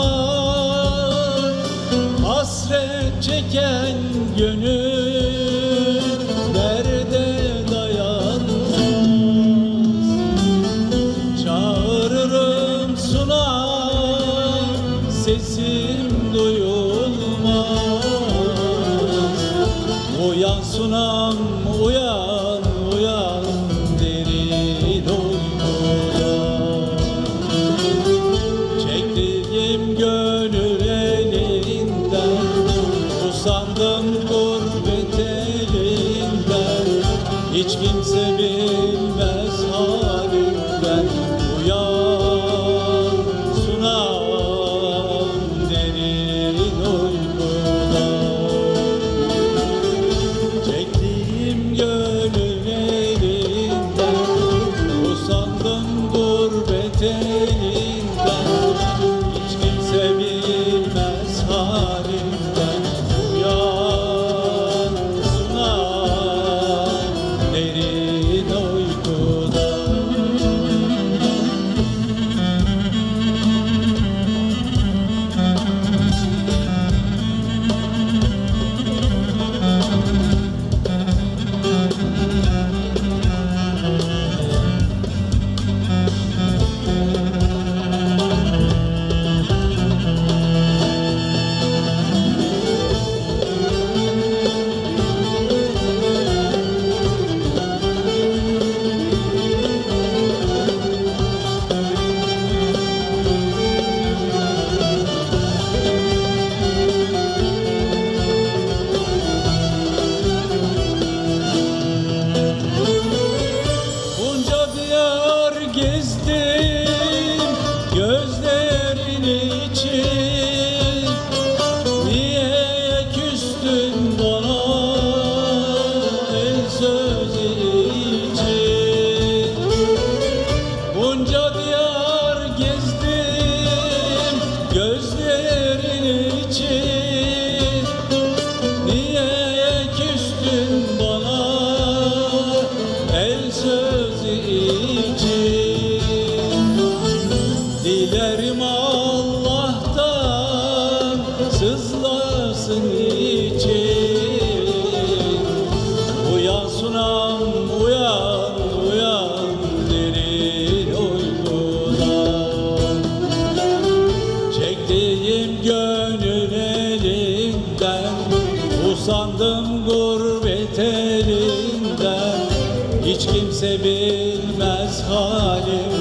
zaman hasret çeken gönül derde dayanmaz. Çağırırım sunar sesim duyulmaz. Uyan sunam uyan. hiç kimse bilmez. için. Hasretin gönül elinden Usandım gurbet elinden Hiç kimse bilmez halim.